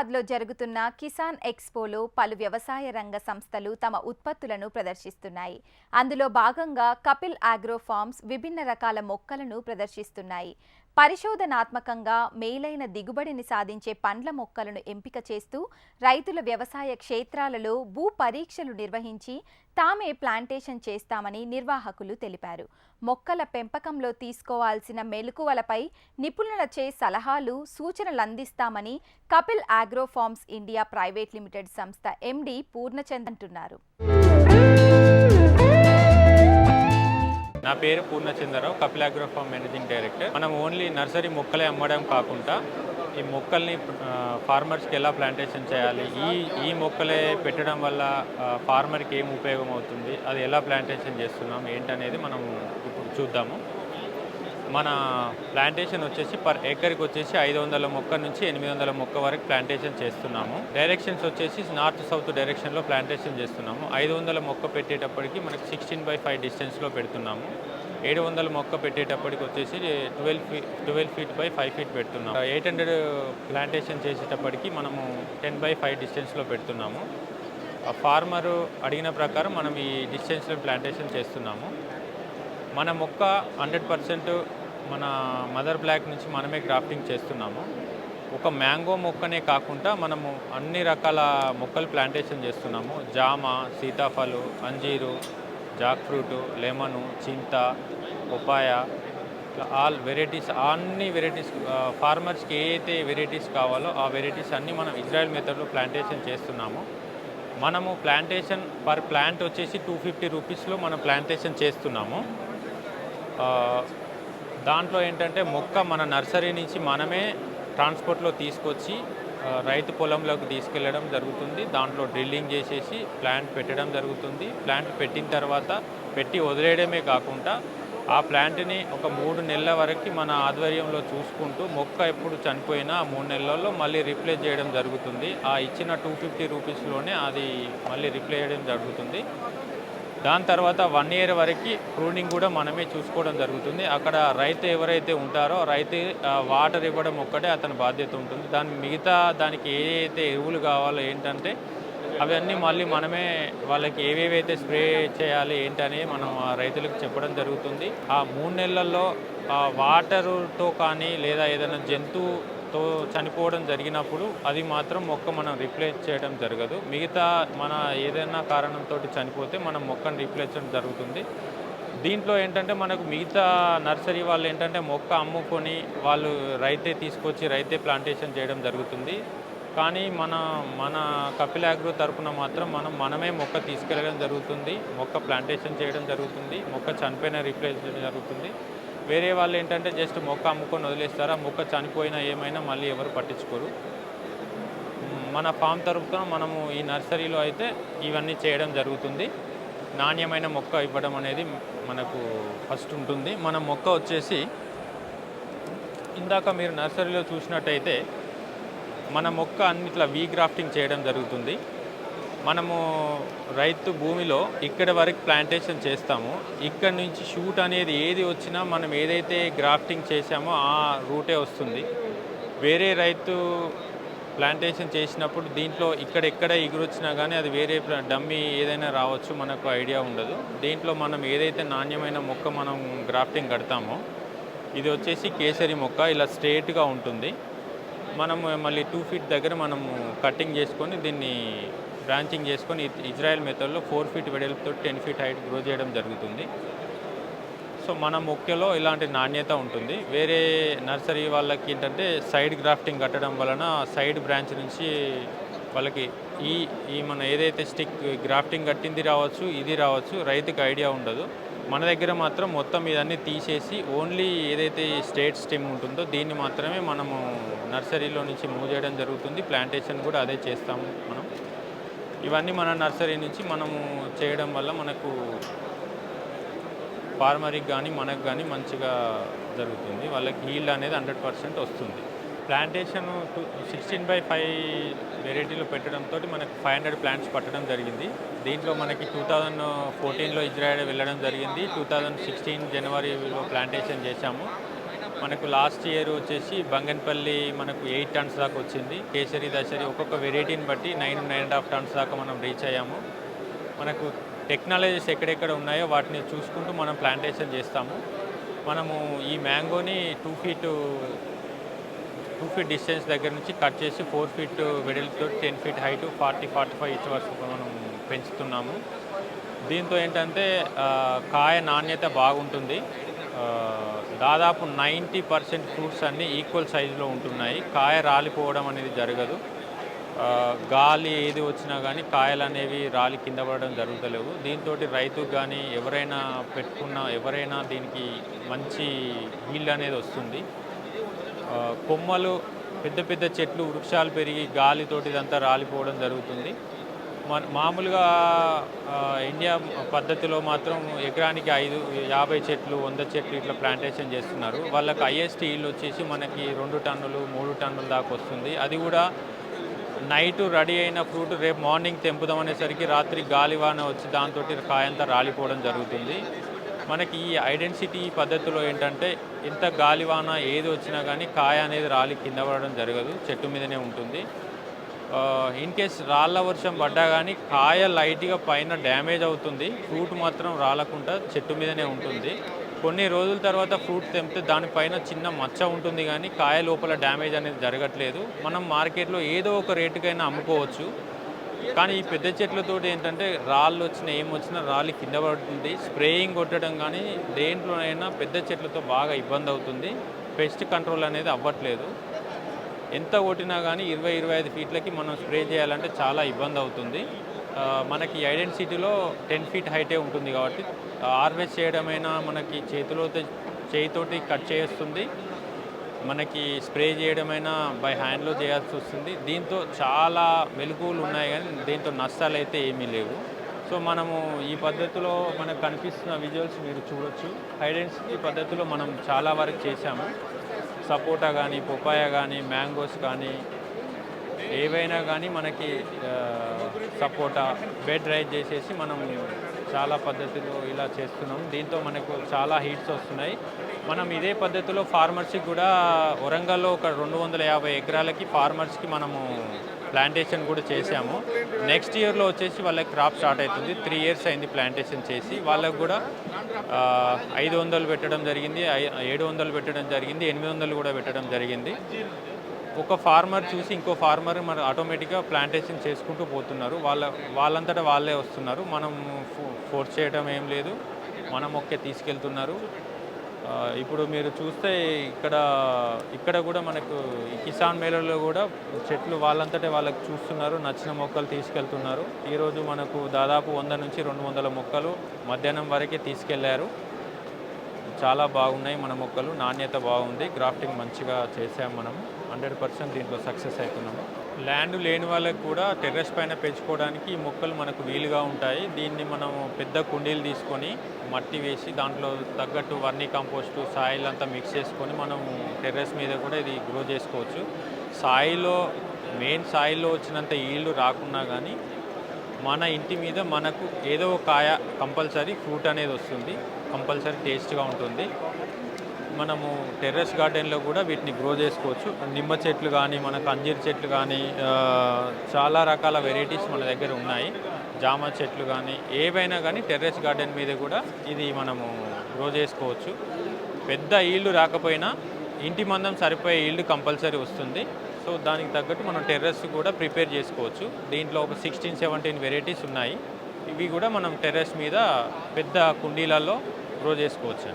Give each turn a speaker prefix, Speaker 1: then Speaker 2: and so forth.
Speaker 1: హైదరాబాద్లో జరుగుతున్న కిసాన్ ఎక్స్పోలో పలు వ్యవసాయ రంగ సంస్థలు తమ ఉత్పత్తులను ప్రదర్శిస్తున్నాయి. అందులో భాగంగా కపిల్ ఆగ్రో ఫార్మ్స్ విభిన్న రకాల మొక్కలను ప్రదర్శిస్తున్నాయి. పరిశోధనాత్మకంగా మేలైన దిగుబడిని సాధించే పండ్ల మొక్కలను ఎంపిక చేస్తూ రైతుల వ్యవసాయ క్షేత్రాలలో భూ పరీక్షలు నిర్వహించి తామే ప్లాంటేషన్ చేస్తామని నిర్వాహకులు తెలిపారు. మొక్కల పెంపకంలో తీసుకోవాల్సిన మెలకువలపై నిపుణులచే సలహాలు సూచనలు అందిస్తామని Kapil agro farms India private limited సంస్థ ఎండి పూర్ణచంద్ అంటున్నారు.
Speaker 2: నా పేరు Purnachandrarao Kapilagro farm managing director. మనం ఓన్లీ నర్సరీ మొక్కలే అమ్మడం కాకుండా ఈ మొక్కల్ని ఫార్మర్స్కి ఎలా ప్లాంటేషన్ చేయాలి ఈ ఈ మొక్కలే పెట్టడం వల్ల ఫార్మర్కి ఏం ఉపయోగం అవుతుంది అది ఎలా ప్లాంటేషన్ చేస్తున్నాం ఏంటనేది మనం చూద్దాము. మన ప్లాంటేషన్ వచ్చేసి పర్ ఎకర్కి వచ్చేసి ఐదు వందల మొక్క నుంచి ఎనిమిది వందల మొక్క వరకు ప్లాంటేషన్ చేస్తున్నాము. డైరెక్షన్స్ వచ్చేసి నార్త్ సౌత్ డైరెక్షన్లో ప్లాంటేషన్ చేస్తున్నాము. ఐదు వందల మొక్క పెట్టేటప్పటికి మనకి సిక్స్టీన్ బై ఫైవ్ డిస్టెన్స్లో పెడుతున్నాము. ఏడు వందల మొక్క పెట్టేటప్పటికి వచ్చేసి twelve feet twelve feet by five feet పెడుతున్నాము. ఎయిట్ హండ్రెడ్ ప్లాంటేషన్ చేసేటప్పటికి మనము టెన్ బై ఫైవ్ డిస్టెన్స్లో పెడుతున్నాము. ఆ ఫార్మరు అడిగిన ప్రకారం మనం ఈ డిస్టెన్స్లో ప్లాంటేషన్ చేస్తున్నాము. మన మొక్క హండ్రెడ్ పర్సెంట్ మన మదర్ బ్లాక్ నుంచి మనమే గ్రాఫ్టింగ్ చేస్తున్నాము. ఒక మ్యాంగో మొక్కనే కాకుండా మనము అన్ని రకాల మొక్కలు ప్లాంటేషన్ చేస్తున్నాము. జామ సీతాఫలు అంజీరు జాక్ ఫ్రూటు లెమను చింత ఉపాయ ఆల్ వెరైటీస్ అన్ని వెరైటీస్ ఫార్మర్స్కి ఏ అయితే వెరైటీస్ కావాలో ఆ వెరైటీస్ అన్నీ మనం ఇజ్రాయెల్ మెథడ్లో ప్లాంటేషన్ చేస్తున్నాము. మనము ప్లాంటేషన్ పర్ ప్లాంట్ వచ్చేసి టూ ఫిఫ్టీ రూపీస్లో మనం ప్లాంటేషన్ చేస్తున్నాము. దాంట్లో ఏంటంటే మొక్క మన నర్సరీ నుంచి మనమే ట్రాన్స్పోర్ట్లో తీసుకొచ్చి రైతు పొలంలోకి తీసుకెళ్ళడం జరుగుతుంది. దాంట్లో డ్రిల్లింగ్ చేసేసి ప్లాంట్ పెట్టడం జరుగుతుంది. ప్లాంట్ పెట్టిన తర్వాత పెట్టి వదిలేయడమే కాకుండా ఆ ప్లాంట్ని ఒక మూడు నెలల వరకు మన ఆధ్వర్యంలో చూసుకుంటూ మొక్క ఎప్పుడు చనిపోయినా ఆ మూడు నెలల్లో మళ్ళీ రిప్లేస్ చేయడం జరుగుతుంది. ఆ ఇచ్చిన టూ ఫిఫ్టీ రూపీస్లోనే అది మళ్ళీ రిప్లేస్ చేయడం జరుగుతుంది. దాని తర్వాత వన్ ఇయర్ వరకు ప్రూనింగ్ కూడా మనమే చూసుకోవడం జరుగుతుంది. అక్కడ రైతు ఎవరైతే ఉంటారో రైతు వాటర్ ఇవ్వడం ఒక్కటే అతని బాధ్యత ఉంటుంది. దాని మిగతా దానికి ఏదైతే ఎరువులు కావాలో ఏంటంటే అవన్నీ మళ్ళీ మనమే వాళ్ళకి ఏవేవైతే స్ప్రే చేయాలి ఏంటని మనం ఆ రైతులకు చెప్పడం జరుగుతుంది. ఆ మూడు నెలల్లో ఆ వాటరుతో కానీ లేదా ఏదైనా జంతువు తో చనిపోవడం జరిగినప్పుడు అది మాత్రం మొక్క మనం రిప్లేస్ చేయడం జరగదు. మిగతా మన ఏదైనా కారణంతో చనిపోతే మనం మొక్కను రిప్లేస్ చేయడం జరుగుతుంది. దీంట్లో ఏంటంటే మనకు మిగతా నర్సరీ వాళ్ళు ఏంటంటే మొక్క అమ్ముకొని వాళ్ళు రైతే తీసుకొచ్చి రైతే ప్లాంటేషన్ చేయడం జరుగుతుంది. కానీ మన మన కపిల్ అగ్రో తరఫున మాత్రం మనం మనమే మొక్క తీసుకెళ్ళడం జరుగుతుంది. మొక్క ప్లాంటేషన్ చేయడం జరుగుతుంది. మొక్క చనిపోయిన రీప్లేస్ చేయడం జరుగుతుంది. వేరే వాళ్ళు ఏంటంటే జస్ట్ మొక్క అమ్ముకొని వదిలేస్తారు? ఆ మొక్క చనిపోయినా ఏమైనా మళ్ళీ ఎవరు పట్టించుకోరు. మన ఫామ్ తరపున మనము ఈ నర్సరీలో అయితే ఇవన్నీ చేయడం జరుగుతుంది. నాణ్యమైన మొక్క ఇవ్వడం అనేది మనకు ఫస్ట్ ఉంటుంది. మన మొక్క వచ్చేసి ఇందాక మీరు నర్సరీలో చూసినట్టయితే మన మొక్క అన్నిట్లా వీ గ్రాఫ్టింగ్ చేయడం జరుగుతుంది. మనము రైతు భూమిలో ఇక్కడ వరకు ప్లాంటేషన్ చేస్తాము. ఇక్కడ నుంచి షూట్ అనేది ఏది వచ్చినా మనం ఏదైతే గ్రాఫ్టింగ్ చేసామో ఆ రూటే వస్తుంది. వేరే రైతు ప్లాంటేషన్ చేసినప్పుడు దీంట్లో ఇక్కడెక్కడ ఎగురొచ్చినా కానీ అది వేరే డమ్మీ ఏదైనా రావచ్చు మనకు ఐడియా ఉండదు. దీంట్లో మనం ఏదైతే నాణ్యమైన మొక్క మనం గ్రాఫ్టింగ్ కడతామో ఇది వచ్చేసి కేసరి మొక్క ఇలా స్ట్రేట్గా ఉంటుంది. మనము మళ్ళీ టూ ఫీట్ దగ్గర మనము కటింగ్ చేసుకొని దీన్ని బ్రాంచింగ్ చేసుకొని ఇజ్రాయెల్ మెథడ్లో ఫోర్ ఫీట్ వెడల్పుతో టెన్ ఫీట్ హైట్ గ్రో చేయడం జరుగుతుంది. సో మన మొక్కలో ఇలాంటి నాణ్యత ఉంటుంది. వేరే నర్సరీ వాళ్ళకి ఏంటంటే సైడ్ గ్రాఫ్టింగ్ కట్టడం వలన సైడ్ బ్రాంచ్ నుంచి వాళ్ళకి ఈ ఈ మన ఏదైతే స్టిక్ గ్రాఫ్టింగ్ కట్టింది రావచ్చు ఇది రావచ్చు రైతుకి ఐడియా ఉండదు. మన దగ్గర మాత్రం మొత్తం ఇదన్నీ తీసేసి ఓన్లీ ఏదైతే స్టేట్ స్టెమ్ ఉంటుందో దీన్ని మాత్రమే మనము నర్సరీలో నుంచి మూవ్ చేయడం జరుగుతుంది. ప్లాంటేషన్ కూడా అదే చేస్తాము మనం. ఇవన్నీ మన నర్సరీ నుంచి మనము చేయడం వల్ల మనకు ఫార్మర్కి కానీ మనకు కానీ మంచిగా జరుగుతుంది. వాళ్ళకి హీల్డ్ అనేది హండ్రెడ్ పర్సెంట్ వస్తుంది. Plantation two sixteen by five వెరైటీలో పెట్టడంతో మనకు ఫైవ్ హండ్రెడ్ ప్లాంట్స్ పట్టడం జరిగింది. దీంట్లో మనకి టూ థౌజండ్ ఫోర్టీన్లో ఇజ్రాయల్ వెళ్ళడం జరిగింది. టూ థౌజండ్ సిక్స్టీన్ జనవరిలో ప్లాంటేషన్ చేశాము. మనకు లాస్ట్ ఇయర్ వచ్చేసి బంగన్పల్లి మనకు ఎయిట్ టన్స్ దాకా వచ్చింది. కేసరి దశరి ఒక్కొక్క వెరైటీని బట్టి nine nine and half tons దాకా మనం రీచ్ అయ్యాము. మనకు టెక్నాలజీస్ ఎక్కడెక్కడ ఉన్నాయో వాటిని చూసుకుంటూ మనం ప్లాంటేషన్ చేస్తాము. మనము ఈ మ్యాంగోని two feet two feet distance దగ్గర నుంచి కట్ చేసి four feet వెడల్తో ten feet height forty forty five ఇచ్చి వరకు మనం పెంచుతున్నాము. దీంతో ఏంటంటే కాయ నాణ్యత బాగుంటుంది. దాదాపు నైంటీ పర్సెంట్ ఫ్రూట్స్ అన్నీ ఈక్వల్ సైజులో ఉంటున్నాయి. కాయ రాలిపోవడం అనేది జరగదు. గాలి ఏది వచ్చినా కానీ కాయలు అనేవి రాలి కింద పడడం జరుగుతలేవు. దీంతో రైతుకు కానీ ఎవరైనా పెట్టుకున్న ఎవరైనా దీనికి మంచి హీల్డ్ అనేది వస్తుంది. కొమ్మలు పెద్ద పెద్ద చెట్లు వృక్షాలు పెరిగి గాలితోటి ఇదంతా రాలిపోవడం జరుగుతుంది. మామూలుగా ఇండియా పద్ధతిలో మాత్రం ఎకరానికి ఐదు యాభై చెట్లు వంద చెట్లు ఇట్లా ప్లాంటేషన్ చేస్తున్నారు. వాళ్ళకి హైయెస్ట్ ఈల్డ్ వచ్చేసి మనకి రెండు టన్నులు మూడు టన్నుల దాకా వస్తుంది. అది కూడా నైట్ రెడీ అయిన ఫ్రూట్ రేపు మార్నింగ్ తెంపుదాం అనేసరికి రాత్రి గాలివాన వచ్చి దాంతో కాయంతా రాలిపోవడం జరుగుతుంది. మనకి ఈ ఐడెన్సిటీ పద్ధతిలో ఏంటంటే ఎంత గాలివాన ఏది వచ్చినా కానీ కాయ అనేది రాలి కింద పడడం జరగదు చెట్టు మీదనే ఉంటుంది. ఇన్ కేస్ రాళ్ళ వర్షం పడ్డా కానీ కాయ లైట్గా పైన డ్యామేజ్ అవుతుంది. ఫ్రూట్ మాత్రం రాలకుండా చెట్టు మీదనే ఉంటుంది. కొన్ని రోజుల తర్వాత ఫ్రూట్ తెంపితే దానిపైన చిన్న మచ్చ ఉంటుంది కానీ కాయ లోపల డ్యామేజ్ అనేది జరగట్లేదు. మనం మార్కెట్లో ఏదో ఒక రేటుకైనా అమ్ముకోవచ్చు. కానీ ఈ పెద్ద చెట్లతో ఏంటంటే రాళ్ళు వచ్చిన ఏం వచ్చినా రాళ్ళు కింద పడుతుంది. స్ప్రేయింగ్ కొట్టడం కానీ దేంట్లోనైనా పెద్ద చెట్లతో బాగా ఇబ్బంది అవుతుంది. పెస్ట్ కంట్రోల్ అనేది అవ్వట్లేదు. ఎంత కొట్టినా కానీ ఇరవై ఇరవై ఐదు ఫీట్లకి మనం స్ప్రే చేయాలంటే చాలా ఇబ్బంది అవుతుంది. మనకి ఐడెంటిసిటీలో టెన్ ఫీట్ హైటే ఉంటుంది కాబట్టి హార్వెస్ట్ చేయడమైనా మనకి చేతిలో చేయితోటి కట్ చేస్తుంది. మనకి స్ప్రే చేయడమైనా బై హ్యాండ్లో చేయాల్సి వస్తుంది. దీంతో చాలా మెలుకువలు ఉన్నాయి కానీ దీంతో నష్టాలు అయితే ఏమీ లేవు. సో మనము ఈ పద్ధతిలో మనకు కనిపిస్తున్న విజువల్స్ మీరు చూడొచ్చు. హైడెన్సిటీ పద్ధతిలో మనం చాలా వరకు చేశాము. సపోటా కానీ పొపాయ కానీ మ్యాంగోస్ కానీ ఏవైనా కానీ మనకి సపోటా బెడ్ రైజ్ చేసేసి మనం చాలా పద్ధతిలో ఇలా చేస్తున్నాం. దీంతో మనకు చాలా హీట్స్ వస్తున్నాయి. మనం ఇదే పద్ధతిలో ఫార్మర్స్కి కూడా వరంగల్లో ఒక రెండు వందల యాభై ఎకరాలకి ఫార్మర్స్కి మనము ప్లాంటేషన్ కూడా చేశాము. నెక్స్ట్ ఇయర్లో వచ్చేసి వాళ్ళకి క్రాప్ స్టార్ట్ అవుతుంది. త్రీ ఇయర్స్ అయింది ప్లాంటేషన్ చేసి. వాళ్ళకు కూడా ఐదు వందలు పెట్టడం జరిగింది. ఏడు వందలు పెట్టడం జరిగింది. ఎనిమిది వందలు కూడా పెట్టడం జరిగింది. ఒక ఫార్మర్ చూసి ఇంకో ఫార్మర్ మన ఆటోమేటిక్గా ప్లాంటేషన్ చేసుకుంటూ పోతున్నారు. వాళ్ళ వాళ్ళంతటా వాళ్ళే వస్తున్నారు. మనం ఫో- ఫోర్స్ చేయడం ఏం లేదు. మన మొక్కే తీసుకెళ్తున్నారు. ఇప్పుడు మీరు చూస్తే ఇక్కడ ఇక్కడ కూడా మనకు ఈ కిసాన్ మేళలో కూడా చెట్లు వాళ్ళంతటే వాళ్ళకి చూస్తున్నారు నచ్చిన మొక్కలు తీసుకెళ్తున్నారు. ఈరోజు మనకు దాదాపు వంద నుంచి రెండు వందల మొక్కలు మధ్యాహ్నం వరకే తీసుకెళ్ళారు. చాలా బాగున్నాయి మన మొక్కలు నాణ్యత బాగుంది గ్రాఫ్టింగ్ మంచిగా చేసాం మనం హండ్రెడ్ పర్సెంట్ దీంట్లో సక్సెస్ అవుతున్నాము ల్యాండ్ లేని వాళ్ళకి కూడా టెర్రస్ పైన పెంచుకోవడానికి ఈ మొక్కలు మనకు వీలుగా ఉంటాయి. దీన్ని మనం పెద్ద కుండీలు తీసుకొని మట్టి వేసి దాంట్లో తగ్గట్టు వర్నీ కంపోస్టు సాయిల్ అంతా మిక్స్ చేసుకొని మనం టెర్రస్ మీద కూడా ఇది గ్రో చేసుకోవచ్చు. సాయిలో మెయిన్ సాయిల్లో వచ్చినంత ఈల్డ్ రాకున్నా కానీ మన ఇంటి మీద మనకు ఏదో ఒక కాయ కంపల్సరీ ఫ్రూట్ అనేది వస్తుంది. కంపల్సరీ టేస్ట్గా ఉంటుంది. మనము టెర్రస్ గార్డెన్లో కూడా వీటిని గ్రో చేసుకోవచ్చు. నిమ్మ చెట్లు కానీ మనకు అంజీర్ చెట్లు కానీ చాలా రకాల వెరైటీస్ మన దగ్గర ఉన్నాయి. జామ చెట్లు కానీ ఏవైనా కానీ టెర్రస్ గార్డెన్ మీద కూడా ఇది మనము గ్రో చేసుకోవచ్చు. పెద్ద ఈళ్ళు రాకపోయినా ఇంటి మందం సరిపోయే ఈల్డ్ కంపల్సరీ వస్తుంది. సో దానికి తగ్గట్టు మనం టెర్రస్ కూడా ప్రిపేర్ చేసుకోవచ్చు. దీంట్లో ఒక సిక్స్టీన్ సెవెంటీన్ వెరైటీస్ ఉన్నాయి. ఇవి కూడా మనం టెర్రస్ మీద పెద్ద కుండీలలో గ్రో చేసుకోవచ్చు.